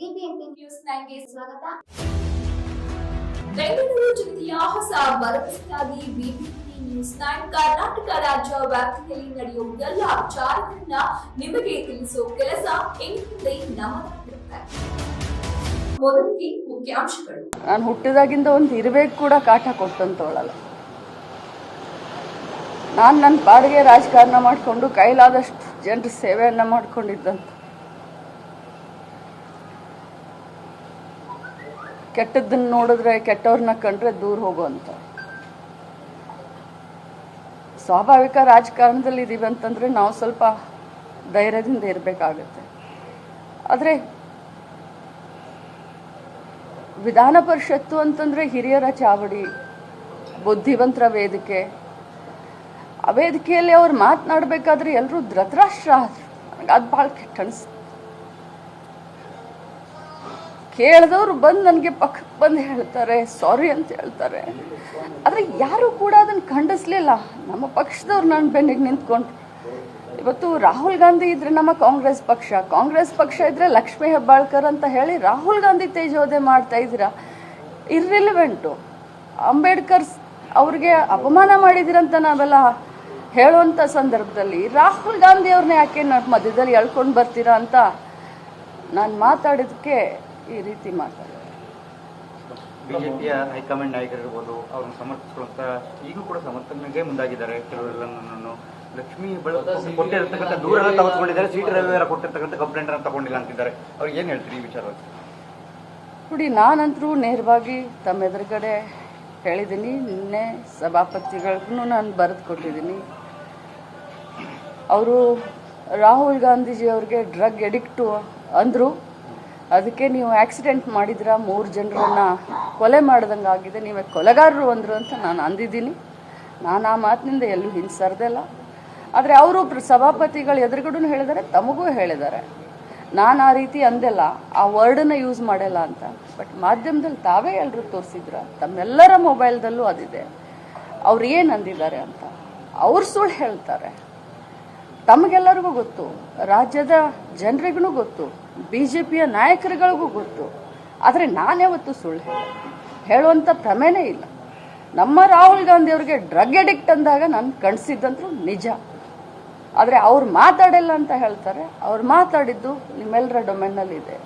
BBMP news ನೈನ್ಗೆ ಸ್ವಾಗತ. ಬೆಂಗಳೂರು ಜಿಲ್ಲೆಯ ಹೊಸ ಭರವಸೆಯಾಗಿ ಬಿಬಿಎಂಪಿ ನ್ಯೂಸ್ ನೈನ್ ಕರ್ನಾಟಕ ರಾಜ್ಯ ವ್ಯಾಪ್ತಿಯಲ್ಲಿ ನಡೆಯುವ ಎಲ್ಲ ವಿಚಾರಗಳನ್ನ ನಿಮಗೆ ತಿಳಿಸುವ ಕೆಲಸ ನಮ್ಮದಾಗಿರುತ್ತೆ ಮೊದಲಿಗೆ ಮುಖ್ಯಾಂಶಗಳು. ನಾನು ಹುಟ್ಟಿದಾಗಿಂದ ಒಂದು ಇರಬೇಕು ಕೂಡ ಕಾಟ ಕೊಟ್ಟಂತವಳಲ್ಲ. ನಾನು ನನ್ನ ಪಾಡಿಗೆ ರಾಜಕಾರಣ ಮಾಡಿಕೊಂಡು ಕೈಲಾದಷ್ಟು ಜನರ ಸೇವೆಯನ್ನು ಮಾಡ್ಕೊಂಡಿದ್ದಂತ. ಕೆಟ್ಟದ್ದನ್ನು ನೋಡಿದ್ರೆ, ಕೆಟ್ಟವ್ರನ್ನ ಕಂಡ್ರೆ ದೂರ ಹೋಗುವಂತ ಸ್ವಾಭಾವಿಕ ರಾಜಕಾರಣದಲ್ಲಿ ಇದೀವಿ ಅಂತಂದ್ರೆ ನಾವು ಸ್ವಲ್ಪ ಧೈರ್ಯದಿಂದ ಇರಬೇಕಾಗತ್ತೆ. ಆದರೆ, ವಿಧಾನ ಪರಿಷತ್ತು ಅಂತಂದ್ರೆ ಹಿರಿಯರ ಚಾವಡಿ, ಬುದ್ಧಿವಂತರ ವೇದಿಕೆ. ಆ ವೇದಿಕೆಯಲ್ಲಿ ಅವ್ರು ಮಾತನಾಡಬೇಕಾದ್ರೆ ಎಲ್ಲರೂ ಧೃತರಾಷ್ಟ್ರ. ಅದು ಭಾಳ ಕೆಟ್ಟ ಅನಿಸ್ತು. ಕೇಳಿದವರು ಬಂದು ನನಗೆ ಪಕ್ಕಕ್ಕೆ ಬಂದು ಹೇಳ್ತಾರೆ, ಸಾರಿ ಅಂತ ಹೇಳ್ತಾರೆ. ಆದರೆ ಯಾರು ಕೂಡ ಅದನ್ನು ಖಂಡಿಸ್ಲಿಲ್ಲ. ನಮ್ಮ ಪಕ್ಷದವ್ರು ನಾನು ಬೆನ್ನಿಗೆ ನಿಂತ್ಕೊಂಡು. ಇವತ್ತು ರಾಹುಲ್ ಗಾಂಧಿ ಇದ್ರೆ ನಮ್ಮ ಕಾಂಗ್ರೆಸ್ ಪಕ್ಷ. ಕಾಂಗ್ರೆಸ್ ಪಕ್ಷ ಇದ್ರೆ ಲಕ್ಷ್ಮೀ ಹೆಬ್ಬಾಳ್ಕರ್ ಅಂತ ಹೇಳಿ ರಾಹುಲ್ ಗಾಂಧಿ ತೇಜೋದೆ ಮಾಡ್ತಾ ಇದ್ದೀರಾ? ಇರ್ರಿಲಿವೆಂಟು ಅಂಬೇಡ್ಕರ್ ಅವ್ರಿಗೆ ಅಪಮಾನ ಮಾಡಿದಿರಂತ ನಾವೆಲ್ಲ ಹೇಳುವಂಥ ಸಂದರ್ಭದಲ್ಲಿ ರಾಹುಲ್ ಗಾಂಧಿ ಅವ್ರನ್ನ ಯಾಕೆ ನಮ್ಮ ಮಧ್ಯದಲ್ಲಿ ಎಳ್ಕೊಂಡು ಬರ್ತೀರಾ ಅಂತ ನಾನು ಮಾತಾಡಿದಕ್ಕೆ ಈ ರೀತಿ ಮಾತಾಡ್ತಾರೆ ಬಿಜೆಪಿಯ ಹೈಕಮಾಂಡ್ ನಾಯಕರಿರ್ಬೋದು ಅವ್ರನ್ನ ಸಮರ್ಥಿಸುವಂತ ಈಗೂ ಕೂಡ ಸಮರ್ಥನೆಗೆ ಮುಂದಾಗಿದ್ದಾರೆ ಕೆಲವರೆಲ್ಲ ನನ್ನನ್ನು ಲಕ್ಷ್ಮೀ ಬೆಳಕು ಕೊಟ್ಟಿರ್ತಕ್ಕಂಥ ದೂರೆಲ್ಲ ತಗೊಂಡಿದ್ದಾರೆ ಸೀಟ್ ರವಿವಾರ ಕೊಟ್ಟಿರ್ತಕ್ಕಂಥ ಕಂಪ್ಲೇಂಟ್ ಅನ್ನು ತಗೊಂಡಿಲ್ಲ ಅಂತಿದ್ದಾರೆ. ಅವ್ರಿಗೆ ಏನು ಹೇಳ್ತೀರಿ ಈ ವಿಚಾರವಾಗಿ? ನೋಡಿ ನಾನಂತರೂ ನೇರವಾಗಿ ತಮ್ಮ ಎದುರುಗಡೆ ಹೇಳಿದ್ದೀನಿ. ನಿನ್ನೆ ಸಭಾಪತಿಗಳಿಗೂ ನಾನು ಬರೆದು ಕೊಟ್ಟಿದ್ದೀನಿ. ಅವರು ರಾಹುಲ್ ಗಾಂಧೀಜಿ ಅವ್ರಿಗೆ ಡ್ರಗ್ ಎಡಿಕ್ಟು ಅಂದರು. ಅದಕ್ಕೆ ನೀವು ಆಕ್ಸಿಡೆಂಟ್ ಮಾಡಿದ್ರ? ಮೂರು ಜನರನ್ನ ಕೊಲೆ ಮಾಡ್ದಂಗೆ ಆಗಿದೆ. ನೀವೇ ಕೊಲೆಗಾರರು ಅಂದರು ಅಂತ ನಾನು ಅಂದಿದ್ದೀನಿ. ನಾನು ಆ ಮಾತಿನಿಂದ ಎಲ್ಲೂ ಹಿಂಸರ್ದಿಲ್ಲ ಆದರೆ ಅವರು ಸಭಾಪತಿಗಳು ಎದುರುಗಡೆ ಹೇಳಿದ್ದಾರೆ ತಮಗೂ ಹೇಳಿದ್ದಾರೆ ನಾನು ಆ ರೀತಿ ಅಂದೆಲ್ಲ, ಆ ವರ್ಡನ್ನ ಯೂಸ್ ಮಾಡಲ್ಲ ಅಂತ. ಬಟ್ ಮಾಧ್ಯಮದಲ್ಲಿ ತಾವೇ ಎಲ್ಲರೂ ತೋರಿಸಿದ್ರ. ತಮ್ಮೆಲ್ಲರ ಮೊಬೈಲ್ದಲ್ಲೂ ಅದಿದೆ. ಅವ್ರು ಏನು ಅಂದಿದ್ದಾರೆ ಅಂತ. ಅವ್ರು ಸುಳ್ಳು ಹೇಳ್ತಾರೆ. ತಮಗೆಲ್ಲರಿಗೂ ಗೊತ್ತು, ರಾಜ್ಯದ ಜನರಿಗೂ ಗೊತ್ತು ಬಿ ಜೆ ಪಿಯ ನಾಯಕರುಗಳಿಗೂ ಗೊತ್ತು. ಆದರೆ ನಾನ್ಯಾವತ್ತೂ ಸುಳ್ಳು ಹೇಳ ಹೇಳುವಂಥ ಪ್ರಮೇನೇ ಇಲ್ಲ. ನಮ್ಮ ರಾಹುಲ್ ಗಾಂಧಿ ಅವ್ರಿಗೆ ಡ್ರಗ್ ಅಡಿಕ್ಟ್ ಅಂದಾಗ ನಾನು ಕಣಿಸಿದ್ದಂತೂ ನಿಜ. ಆದರೆ ಅವ್ರು ಮಾತಾಡಿಲ್ಲ ಅಂತ ಹೇಳ್ತಾರೆ. ಅವ್ರು ಮಾತಾಡಿದ್ದು ನಿಮ್ಮೆಲ್ಲರ ಡೊಮೆನ್ನಲ್ಲಿ ಇದೆ